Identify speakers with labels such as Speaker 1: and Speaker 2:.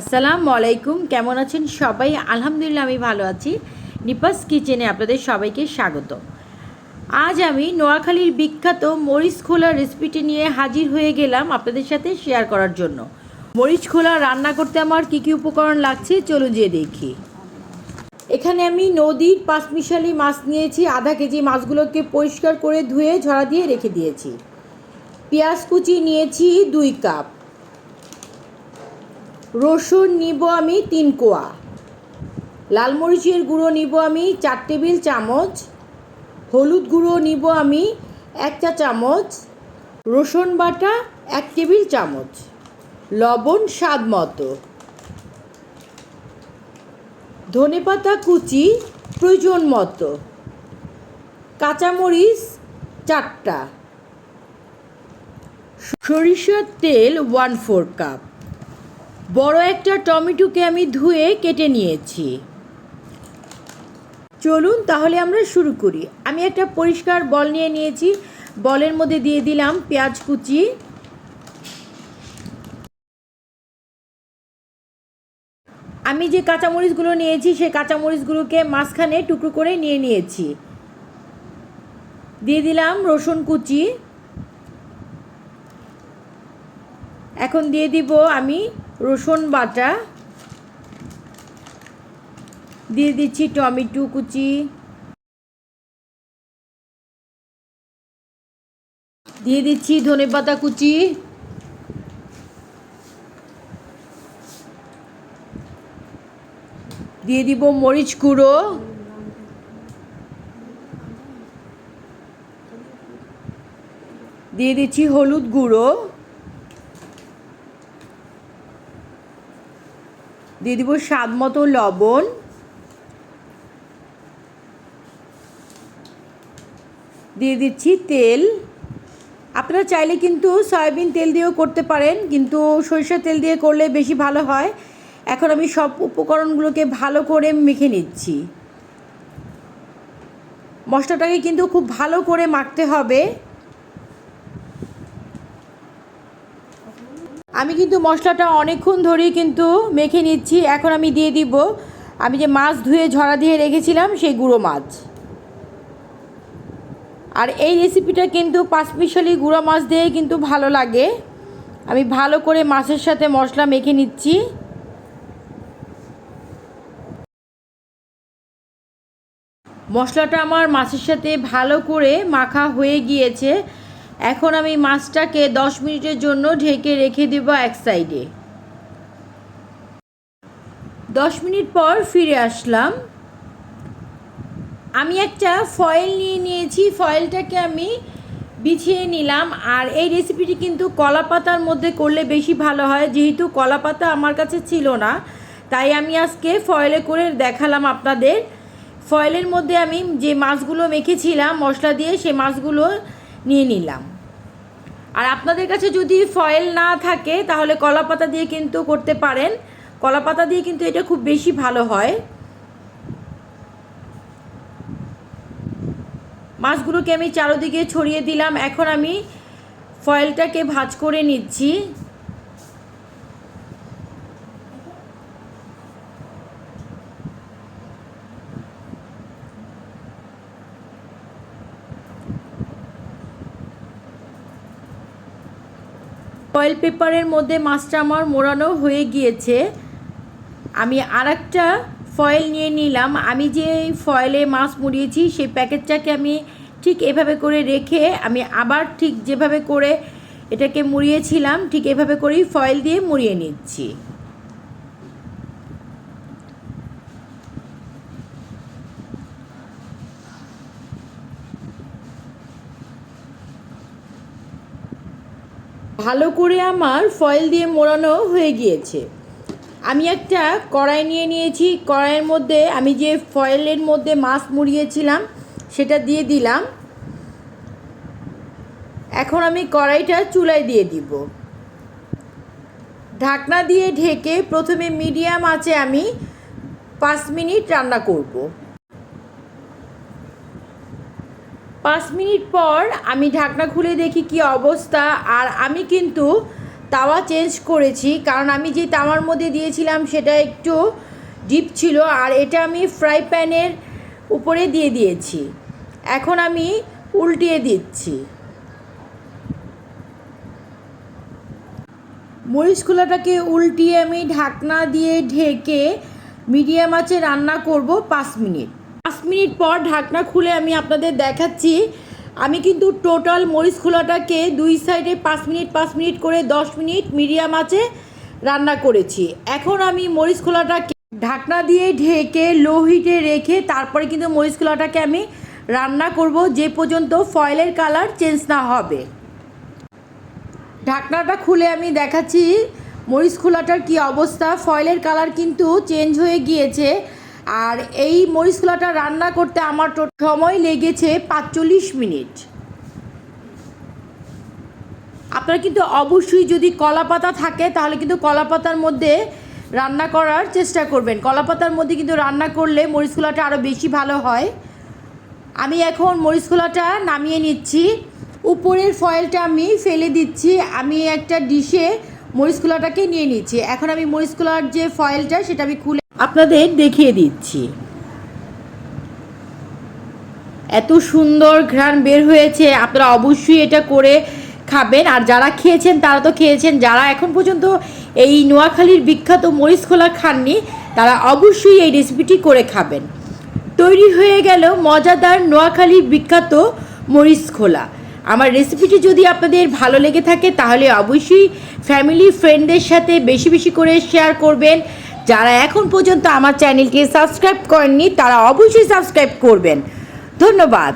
Speaker 1: আসসালামু আলাইকুম, কেমন আছেন সবাই? আলহামদুলিল্লাহ, আমি ভালো আছি। নিপাস কিচেনে আপনাদের সবাইকে স্বাগত। আজ আমি নোয়াখালীর বিখ্যাত মরিচ খোলা রেসিপিটি নিয়ে হাজির হয়ে গেলাম আপনাদের সাথে শেয়ার করার জন্য। মরিচ খোলা রান্না করতে আমার কী কী উপকরণ লাগছে, চলুন যেয়ে দেখি। এখানে আমি নদীর পাঁচমিশালি মাছ নিয়েছি, আধা কেজি মাছগুলোকে পরিষ্কার করে ধুয়ে ঝরা দিয়ে রেখে দিয়েছি। পেঁয়াজ কুচি নিয়েছি দুই কাপ। রসুন নিব আমি তিন কোয়া। লাল মরিচের গুঁড়ো নিব আমি চার টেবিল চামচ। হলুদ গুঁড়ো নিব আমি এক চা চামচ। রসুন বাটা এক টেবিল চামচ। লবণ স্বাদ মতো। ধনেপাতা কুচি প্রয়োজন মতো। কাঁচামরিচ চারটা। সরিষার তেল ওয়ান ফোর কাপ। বড় একটা টমেটোকে আমি ধুয়ে কেটে নিয়েছি। চলুন তাহলে আমরা শুরু করি। আমি একটা পরিষ্কার বল নিয়ে নিয়েছি। বলের মধ্যে দিয়ে দিলাম পেঁয়াজ কুচি। আমি যে কাঁচামরিচগুলো নিয়েছি, সেই কাঁচামরিচগুলোকে মাঝখানে টুকরো করে নিয়ে নিয়েছি। দিয়ে দিলাম রসুন কুচি। এখন দিয়ে দিব আমি রসুন বাটা, দিয়ে দিচ্ছি টমেটো কুচি। দিয়ে দিচ্ছি ধনেপাতা কুচি। দিয়ে দিব মরিচ গুঁড়ো। দিয়ে দিচ্ছি হলুদ গুঁড়ো। দিয়ে দিব স্বাদ মতো লবণ। দিয়ে দিচ্ছি তেল। আপনারা চাইলে কিন্তু সয়াবিন তেল দিয়েও করতে পারেন, কিন্তু সরিষার তেল দিয়ে করলে বেশি ভালো হয়। এখন আমি সব উপকরণগুলোকে ভালো করে মেখে নিচ্ছি। মশলাটাকে কিন্তু খুব ভালো করে মাখতে হবে। আমি কিন্তু মশলাটা অনেকক্ষণ ধরেই কিন্তু মেখে নিচ্ছি। এখন আমি দিয়ে দিব। আমি যে মাছ ধুয়ে ঝরা দিয়ে রেখেছিলাম, সেই গুঁড়ো মাছ। আর এই রেসিপিটা কিন্তু পাঁচমিশালি গুঁড়ো মাছ দিয়ে কিন্তু ভালো লাগে। আমি ভালো করে মাছের সাথে মশলা মেখে নিচ্ছি। মশলাটা আমার মাছের সাথে ভালো করে মাখা হয়ে গিয়েছে। এখন আমি মাছটাকে দশ মিনিটের জন্য ঢেকে রেখে দেব এক সাইডে। দশ মিনিট পর ফিরে আসলাম। আমি একটা ফয়েল নিয়ে নিয়েছি, ফয়েলটাকে আমি বিছিয়ে নিলাম। আর এই রেসিপিটি কিন্তু কলা পাতার মধ্যে করলে বেশি ভালো হয়, যেহেতু কলা পাতা আমার কাছে ছিল না। তাই আমি আজকে ফয়েলে করে দেখালাম আপনাদের। ফয়েলের মধ্যে আমি যে মাছগুলো মেখেছিলাম, মশলা দিয়ে সেই মাছগুলো নিয়ে নিলাম। আর আপনাদের কাছে যদি ফয়েল না থাকে, তাহলে কলা পাতা দিয়ে কিন্তু করতে পারেন। কলা পাতা দিয়ে কিন্তু এটা খুব বেশি ভালো হয়। মাছগুলোকে আমি চারোদিকে ছড়িয়ে দিলাম। এখন আমি ফয়েলটাকে ভাজ করে নিচ্ছি। ফয়েল পেপারের মধ্যে মাছটা আমার মোড়ানো হয়ে গিয়েছে। আমি আর একটা ফয়েল নিয়ে নিলাম। আমি যে ফয়েলে মাছ মুড়িয়েছি, সেই প্যাকেটটাকে আমি ঠিক এভাবে করে রেখে আমি আবার ঠিক যেভাবে করে এটাকে মুড়িয়েছিলাম, ঠিক এভাবে করেই ফয়েল দিয়ে মুড়িয়ে নিচ্ছি। ভালো করে আমার ফয়েল দিয়ে মোড়ানো হয়ে গিয়েছে। আমি একটা কড়াই নিয়ে নিয়েছি। কড়াইয়ের মধ্যে আমি যে ফয়েলের মধ্যে মাছ মুড়িয়েছিলাম, সেটা দিয়ে দিলাম। এখন আমি কড়াইটা চুলায় দিয়ে দিব। ঢাকনা দিয়ে ঢেকে প্রথমে মিডিয়াম আঁচে আমি পাঁচ মিনিট রান্না করব। পাঁচ মিনিট পর আমি ঢাকনা খুলে দেখি কি অবস্থা। আর আমি কিন্তু তাওয়া চেঞ্জ করেছি, কারণ আমি যে তাওয়ার মধ্যে দিয়েছিলাম সেটা একটু ডিপ ছিল, আর এটা আমি ফ্রাই প্যানের উপরে দিয়ে দিয়েছি। এখন আমি উল্টিয়ে দিচ্ছি। মরিচ খোলাটাকে উল্টিয়ে আমি ঢাকনা দিয়ে ঢেকে মিডিয়াম আঁচে রান্না করব পাঁচ মিনিট। পাঁচ মিনিট পর ঢাকনা খুলে আমি আপনাদের দেখাচ্ছি। আমি কিন্তু টোটাল মরিচ খোলাটাকে দুই সাইডে পাঁচ মিনিট পাঁচ মিনিট করে দশ মিনিট মিডিয়াম আঁচে রান্না করেছি। এখন আমি মরিচ খোলাটাকে ঢাকনা দিয়ে ঢেকে লো হিটে রেখে তারপরে কিন্তু মরিচ খোলাটাকে আমি রান্না করব যে পর্যন্ত ফয়েলের কালার চেঞ্জ না হবে। ঢাকনাটা খুলে আমি দেখাচ্ছি মরিচ খোলাটার কি অবস্থা। ফয়েলের কালার কিন্তু চেঞ্জ হয়ে গিয়েছে। আর এই মরিচ খোলাটা রান্না করতে আমার সময় লেগেছে পাঁচচল্লিশ মিনিট। আপনারা কিন্তু অবশ্যই যদি কলা পাতা থাকে, তাহলে কিন্তু কলা পাতার মধ্যে রান্না করার চেষ্টা করবেন। কলা পাতার মধ্যে কিন্তু রান্না করলে মরিচ আরও বেশি ভালো হয়। আমি এখন মরিচ খোলাটা নামিয়ে নিচ্ছি। উপরের ফয়েলটা আমি ফেলে দিচ্ছি। আমি একটা ডিশে মরিচ খোলাটাকে নিয়ে নিচ্ছি। এখন আমি মরিচ যে ফয়েলটা, সেটা আমি খুলে আপনাদের দেখিয়ে দিচ্ছি। এত সুন্দর ঘ্রাণ বের হয়েছে, আপনারা অবশ্যই এটা করে খাবেন। আর যারা খেয়েছেন, তারা তো খেয়েছেন। যারা এখন পর্যন্ত এই নোয়াখালীর বিখ্যাত মরিচ খোলা খাননি, তারা অবশ্যই এই রেসিপিটি করে খাবেন। তৈরি হয়ে গেল মজাদার নোয়াখালীর বিখ্যাত মরিচ খোলা। আমার রেসিপিটি যদি আপনাদের ভালো লেগে থাকে, তাহলে অবশ্যই ফ্যামিলি ফ্রেন্ডদের সাথে বেশি বেশি করে শেয়ার করবেন। যারা এখন পর্যন্ত আমার চ্যানেলকে সাবস্ক্রাইব করেননি তারা অবশ্যই সাবস্ক্রাইব করবেন। ধন্যবাদ।